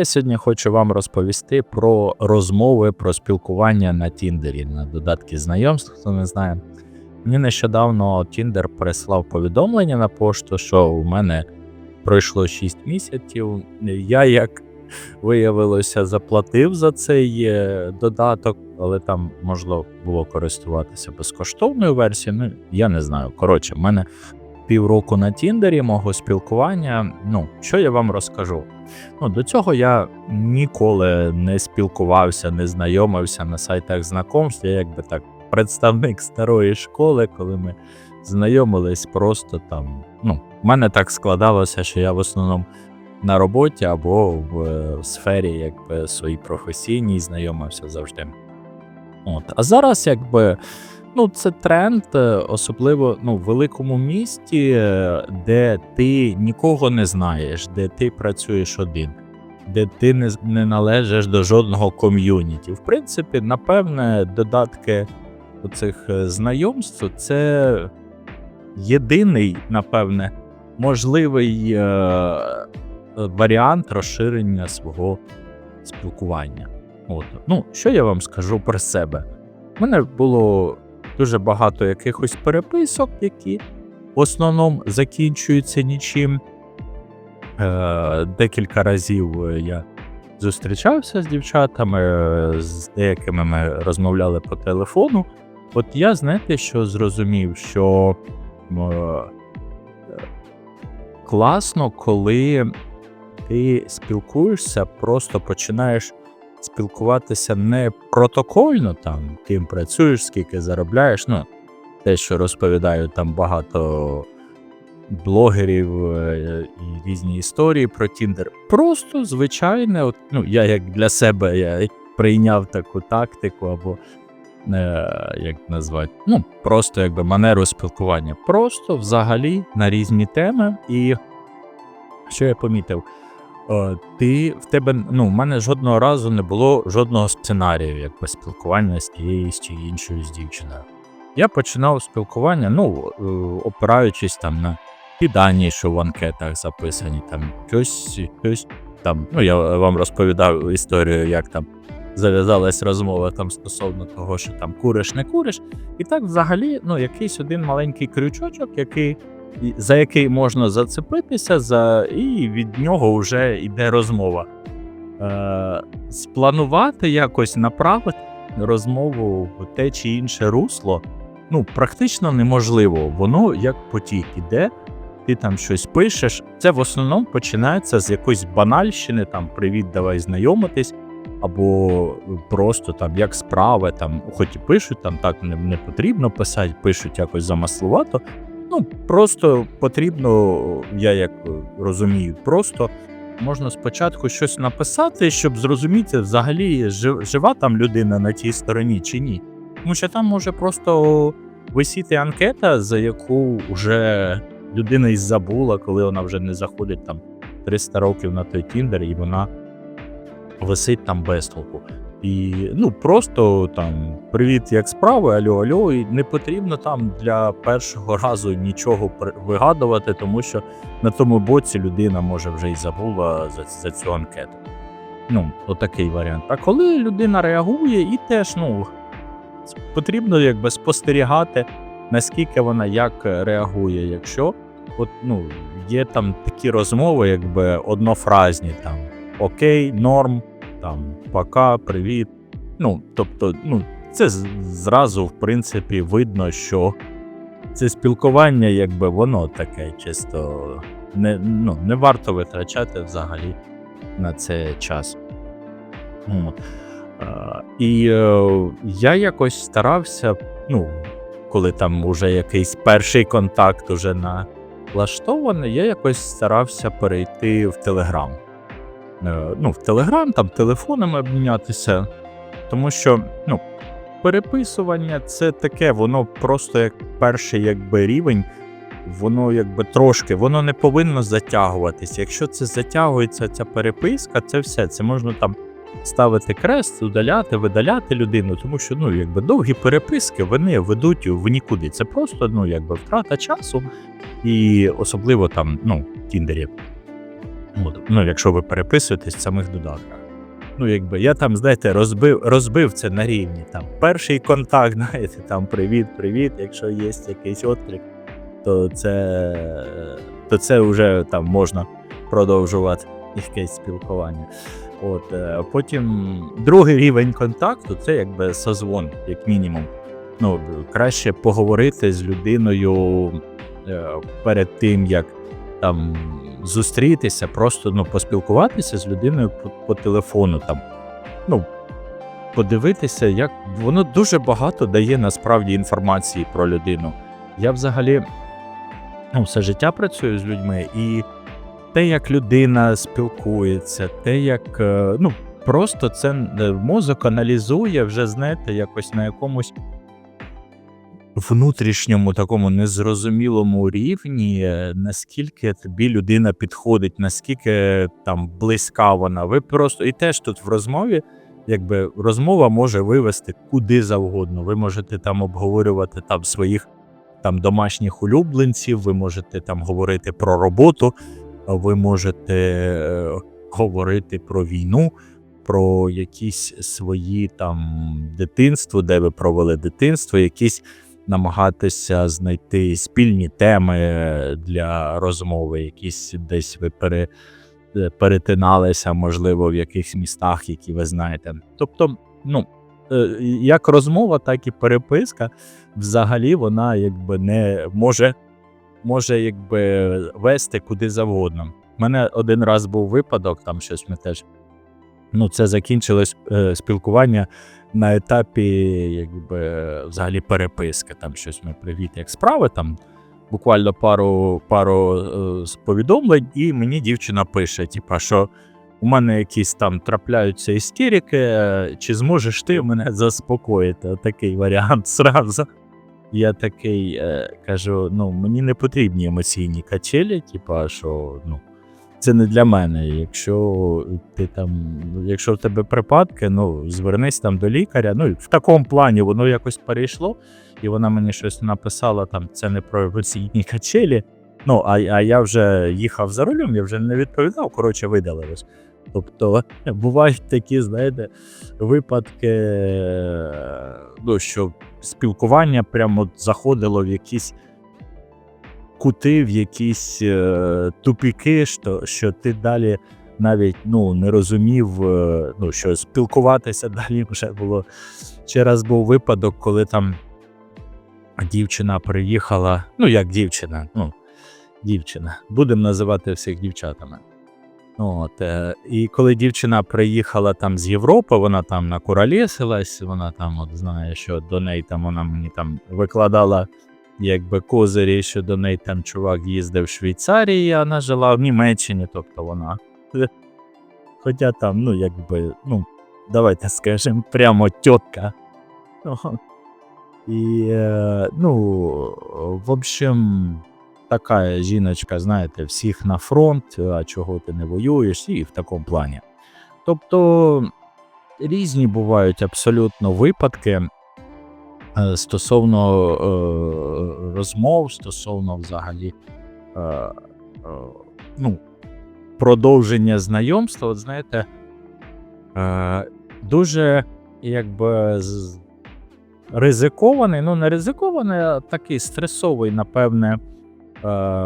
Я сьогодні хочу вам розповісти про розмови про спілкування на Тіндері, на додатки знайомств, хто не знає. Мені нещодавно Тіндер прислав повідомлення на пошту, що у мене пройшло 6 місяців. Я, як виявилося, заплатив за цей е, додаток, але там можливо було користуватися безкоштовною версією. Ну, я не знаю. Коротше, в мене півроку на Тіндері мого спілкування. Ну, що я вам розкажу? Ну, до цього я ніколи не спілкувався, не знайомився на сайтах знакомств. Я якби так представник старої школи, коли ми знайомились просто там. Ну, в мене так складалося, що я в основному на роботі або в е, сфері якби своїй професійній знайомився завжди. От. А зараз, якби. Ну, це тренд, е, особливо ну, в великому місті, е, де ти нікого не знаєш, де ти працюєш один, де ти не, не належиш до жодного ком'юніті. В принципі, напевне, додатки оцих е, знайомств це єдиний, напевне, можливий е, варіант розширення свого спілкування. От. Ну, що я вам скажу про себе? У мене було дуже багато якихось переписок, які в основному закінчуються нічим. Е, декілька разів е, я зустрічався з дівчатами, е, з деякими ми розмовляли по телефону. От я, знаєте, що зрозумів, що е, класно, коли ти спілкуєшся, просто починаєш спілкуватися не протокольно, там, ким працюєш, скільки заробляєш. Ну, те, що розповідають там багато блогерів е, і різні історії про Тіндер. Просто звичайне, от, ну, я як для себе я прийняв таку тактику, або е, як назвати, ну, просто якби манеру спілкування. Просто взагалі на різні теми. І що я помітив? Е, Ти в тебе, ну, в мене жодного разу не було жодного сценарію, якби спілкування з тією чи іншою з дівчиною. Я починав спілкування, ну, е, опираючись там на ті дані, що в анкетах записані, там щось, щось там. Ну, я вам розповідав історію, як там зав'язалась розмова там стосовно того, що там куриш, не куриш. І так, взагалі, ну, якийсь один маленький крючочок, який за який можна зацепитися, за, і від нього вже йде розмова. Е, спланувати якось направити розмову в те чи інше русло ну, практично неможливо. Воно як потік іде, ти там щось пишеш. Це в основному починається з якоїсь банальщини, там привіт, давай знайомитись, або просто там як справи, там, хоч і пишуть, там так не, не потрібно писати, пишуть якось замаслувато. Ну, просто потрібно, я як розумію, просто можна спочатку щось написати, щоб зрозуміти, взагалі жива там людина на тій стороні чи ні. Тому що там може просто висіти анкета, за яку вже людина й забула, коли вона вже не заходить там 300 років на той Тіндер, і вона висить там без толку. І ну просто там привіт, як справи, альо, альо, і не потрібно там для першого разу нічого вигадувати, тому що на тому боці людина може вже й забула за, за цю анкету. Ну, отакий варіант. А коли людина реагує, і теж ну потрібно якби спостерігати, наскільки вона як реагує. Якщо от, ну, є там такі розмови, якби однофразні, там окей, норм, там пока, привіт. Ну, тобто, ну, це зразу, в принципі, видно, що це спілкування, якби воно таке чисто не, ну, не варто витрачати взагалі на це час. І е, я якось старався, ну, коли там уже якийсь перший контакт уже налаштований, я якось старався перейти в Телеграм. Е, Ну, в Телеграм, там телефонами обмінятися. Тому що, ну, переписування це таке, воно просто як перший якби рівень, воно якби трошки, воно не повинно затягуватися. Якщо це затягується, ця переписка, це все. Це можна там ставити крест, удаляти, видаляти людину, тому що ну, якби довгі переписки вони ведуть в нікуди. Це просто ну, якби втрата часу, і особливо там, ну, в Тіндері. Ну, якщо ви переписуєтесь в самих додатках. Ну, якби я там, знаєте, розбив, розбив це на рівні. Там перший контакт, знаєте, там привіт, привіт. Якщо є якийсь відклик, то це, то це вже там можна продовжувати якесь спілкування. От, е, потім другий рівень контакту це якби созвон, як мінімум. Ну, краще поговорити з людиною е, перед тим, як там зустрітися, просто ну, поспілкуватися з людиною по, по телефону. Там, ну, подивитися, як воно дуже багато дає насправді інформації про людину. Я взагалі ну, все життя працюю з людьми, і те, як людина спілкується, те, як е, ну, просто це е, мозок аналізує вже, знаєте, якось на якомусь внутрішньому такому незрозумілому рівні, наскільки тобі людина підходить, наскільки там близька вона. Ви просто і теж тут в розмові, якби розмова може вивести куди завгодно. Ви можете там обговорювати там своїх там домашніх улюбленців, ви можете там говорити про роботу, ви можете е, говорити про війну. Про якісь свої там дитинство, де ви провели дитинство, якісь намагатися знайти спільні теми для розмови, якісь десь ви пере, е, перетиналися, можливо, в якихось містах, які ви знаєте. Тобто, ну, е, як розмова, так і переписка, взагалі вона якби не може, може якби вести куди завгодно. У мене один раз був випадок, там щось ми теж. Ну, це закінчилось е, спілкування на етапі, якби взагалі переписки. Там щось ми привіт, як справи. Там буквально пару пару е, повідомлень, і мені дівчина пише: типа, що у мене якісь там трапляються істерики, е, чи зможеш ти мене заспокоїти? Такий варіант зразу. Я такий е, кажу: ну, мені не потрібні емоційні качелі, типа, що ну це не для мене. Якщо ти там, якщо в тебе припадки, ну звернись там до лікаря. Ну в такому плані воно якось перейшло, і вона мені щось написала там. Це не про емоційні качелі. Ну, а а я вже їхав за рулем, я вже не відповідав. Коротше, видалилось. Тобто бувають такі, знаєте, випадки, ну, що спілкування прямо заходило в якісь кути, в якісь е, тупіки, що що ти далі навіть ну, не розумів, е, ну, що спілкуватися далі вже було. Ще раз був випадок, коли там дівчина приїхала. Ну, як дівчина, ну, дівчина, будемо називати всіх дівчатами. От, е, І коли дівчина приїхала там з Європи, вона там на накуралісилась, вона там от знає, що до неї там вона мені там викладала якби козирі, що до неї там чувак їздив в Швейцарії, а вона жила в Німеччині, тобто вона. Хоча там, ну, якби, ну, давайте скажемо, прямо тітка. І, е, ну, в общем, така жіночка, знаєте, всіх на фронт, а чого ти не воюєш, і в такому плані. Тобто різні бувають абсолютно випадки. Е, стосовно е, розмов, стосовно взагалі е, ну, продовження знайомства, от знаєте, дуже якби ризикований, ну не ризикований, а такий стресовий, напевне,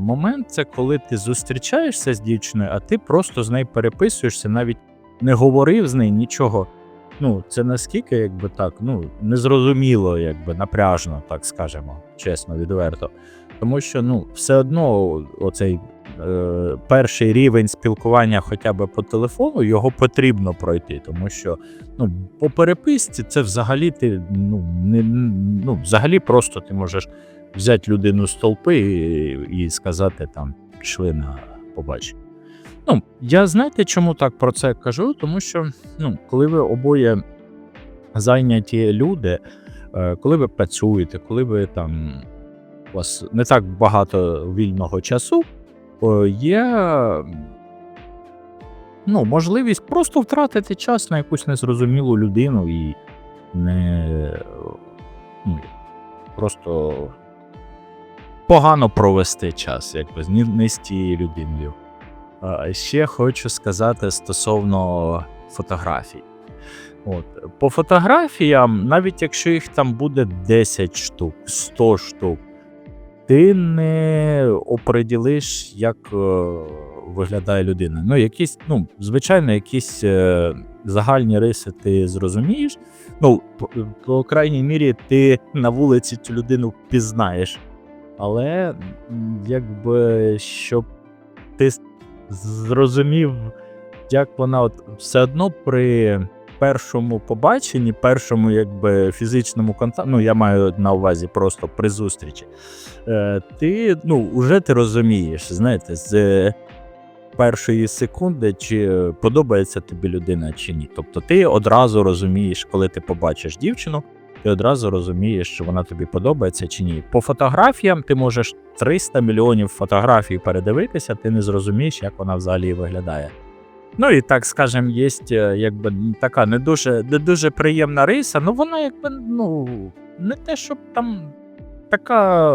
момент це коли ти зустрічаєшся з дівчиною, а ти просто з нею переписуєшся, навіть не говорив з нею нічого. Ну, це наскільки, якби так, ну, незрозуміло, якби напряжно, так скажемо, чесно, відверто. Тому що ну, все одно оцей е, перший рівень спілкування хоча б по телефону, його потрібно пройти. Тому що ну, по переписці це взагалі ти ну, не, ну, взагалі просто ти можеш взяти людину з толпи і, і сказати там, пішли на побачення. Ну, я знаєте, чому так про це кажу? Тому що ну, коли ви обоє зайняті люди, е, коли ви працюєте, коли ви там у вас не так багато вільного часу, є ну, можливість просто втратити час на якусь незрозумілу людину і не ну, просто погано провести час, якби не з тією людиною. Ще хочу сказати стосовно фотографій. От. По фотографіям, навіть якщо їх там буде 10 штук, 100 штук, ти не оприділиш, як е, виглядає людина. Ну, якісь, ну, звичайно, якісь е, загальні риси ти зрозумієш. Ну, по, крайній мірі, ти на вулиці цю людину пізнаєш. Але якби щоб ти зрозумів, як вона от все одно при першому побаченні, першому якби фізичному контакті, ну я маю на увазі просто при зустрічі, е, ти ну, вже ти розумієш, знаєте, з першої секунди, чи подобається тобі людина чи ні. Тобто ти одразу розумієш, коли ти побачиш дівчину, ти одразу розумієш, що вона тобі подобається чи ні. По фотографіям ти можеш 300 мільйонів фотографій передивитися, ти не зрозумієш, як вона взагалі виглядає. Ну і так скажем, є якби така не дуже, не дуже приємна риса, ну вона якби ну не те, щоб там така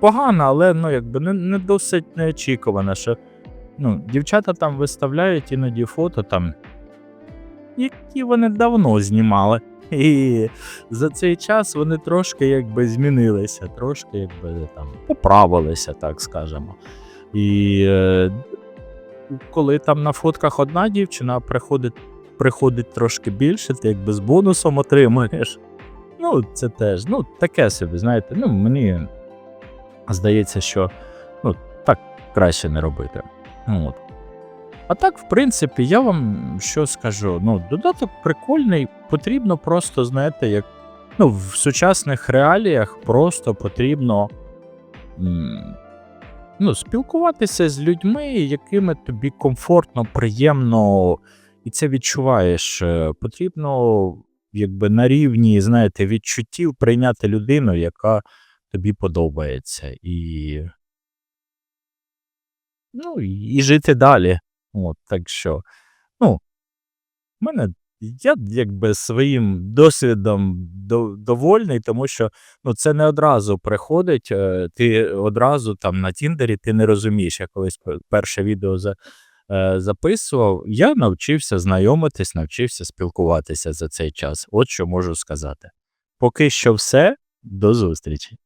погана, але ну якби не, не досить неочікувана, що ну, дівчата там виставляють іноді фото там, які вони давно знімали. І за цей час вони трошки якби змінилися, трошки якби там поправилися, так скажемо. І е, коли там на фотках одна дівчина, приходить, приходить трошки більше, ти якби з бонусом отримуєш. Ну, це теж, ну, таке собі, знаєте, ну, мені здається, що ну, так краще не робити. От. А так, в принципі, я вам що скажу. Ну, додаток прикольний, потрібно просто, знаєте, як ну, в сучасних реаліях просто потрібно ну, спілкуватися з людьми, якими тобі комфортно, приємно, і це відчуваєш. Е, Потрібно, якби на рівні, знаєте, відчуттів прийняти людину, яка тобі подобається. І, ну, і жити далі. От, так що, ну, мене я якби своїм досвідом до- довольний, тому що ну, це не одразу приходить. е, Ти одразу там на Тіндері ти не розумієш. Я колись перше відео за, е, записував. Я навчився знайомитись, навчився спілкуватися за цей час. От що можу сказати. Поки що все. До зустрічі.